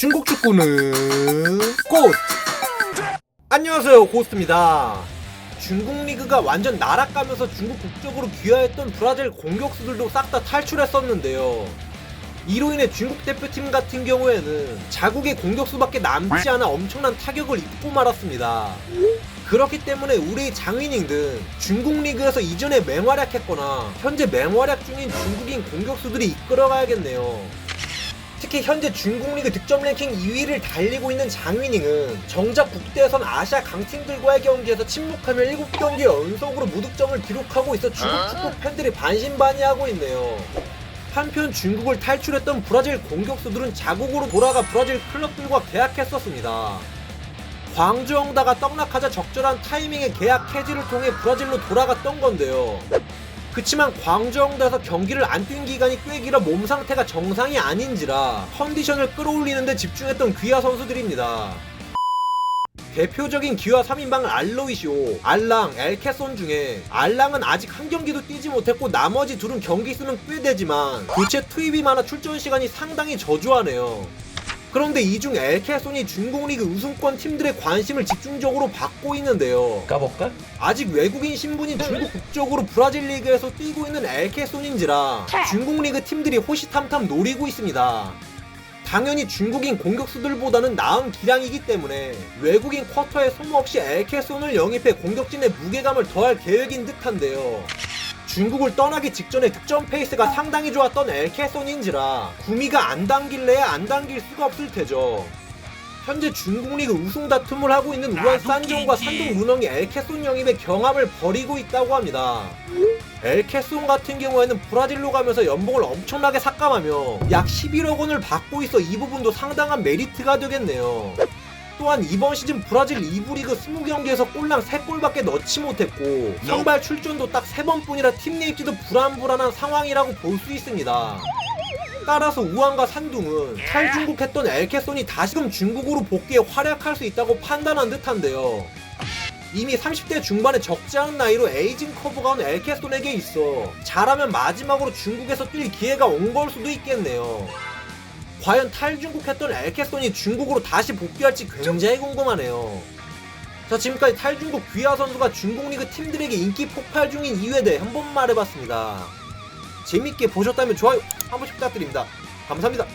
중국 축구는 꽃! 안녕하세요 고스트입니다. 중국 리그가 완전 나락가면서 중국 국적으로 귀화했던 브라질 공격수들도 싹 다 탈출했었는데요. 이로 인해 중국 대표팀 같은 경우에는 자국의 공격수밖에 남지 않아 엄청난 타격을 입고 말았습니다. 그렇기 때문에 우리 장위닝 등 중국 리그에서 이전에 맹활약했거나 현재 맹활약 중인 중국인 공격수들이 이끌어가야겠네요 특히 현재 중국 리그 득점 랭킹 2위를 달리고 있는 장위닝은 정작 국대에선 아시아 강팀들과의 경기에서 침묵하며 7경기 연속으로 무득점을 기록하고 있어 중국 축구 팬들이 반신반의하고 있네요. 한편 중국을 탈출했던 브라질 공격수들은 자국으로 돌아가 브라질 클럽들과 계약했었습니다. 광주영다가 떡락하자 적절한 타이밍에 계약 해지를 통해 브라질로 돌아갔던 건데요. 그치만 광주영다에서 경기를 안 뛴 기간이 꽤 길어 몸 상태가 정상이 아닌지라 컨디션을 끌어올리는데 집중했던 귀하 선수들입니다. 대표적인 기아 3인방 알로이시오, 알랑, 엘케손 중에 알랑은 아직 한 경기도 뛰지 못했고 나머지 둘은 경기 수는 꽤 되지만 교체 투입이 많아 출전 시간이 상당히 저조하네요. 그런데 이 중 엘케손이 중국 리그 우승권 팀들의 관심을 집중적으로 받고 있는데요. 까볼까? 아직 외국인 신분인 중국 국적으로 브라질 리그에서 뛰고 있는 엘케손인지라 중국 리그 팀들이 호시탐탐 노리고 있습니다. 당연히 중국인 공격수들보다는 나은 기량이기 때문에 외국인 쿼터에 소모 없이 엘케손을 영입해 공격진의 무게감을 더할 계획인 듯한데요. 중국을 떠나기 직전에 득점 페이스가 상당히 좋았던 엘케손인지라 구미가 안 당길래야 안 당길 수가 없을 테죠. 현재 중국 리그 우승 다툼을 하고 있는 우한 산종과 산동 문엉이 엘케손 영입의 경합을 벌이고 있다고 합니다. 엘케손 같은 경우에는 브라질로 가면서 연봉을 엄청나게 삭감하며 약 11억 원을 받고 있어 이 부분도 상당한 메리트가 되겠네요. 또한 이번 시즌 브라질 2부 리그 20경기에서 골랑 3골밖에 넣지 못했고 선발 출전도 딱 3번뿐이라 팀 내입지도 불안불안한 상황이라고 볼 수 있습니다. 따라서 우한과 산둥은 탈중국했던 엘케손이 다시금 중국으로 복귀해 활약할 수 있다고 판단한 듯한데요. 이미 30대 중반의 적지 않은 나이로 에이징 커브가 온 엘케손에게 있어 잘하면 마지막으로 중국에서 뛸 기회가 온 걸 수도 있겠네요. 과연 탈중국했던 엘케손이 중국으로 다시 복귀할지 굉장히 궁금하네요. 자 지금까지 탈중국 귀하 선수가 중국 리그 팀들에게 인기 폭발 중인 이유에 대해 한 번 말해봤습니다. 재밌게 보셨다면 좋아요 한 번씩 부탁드립니다. 감사합니다.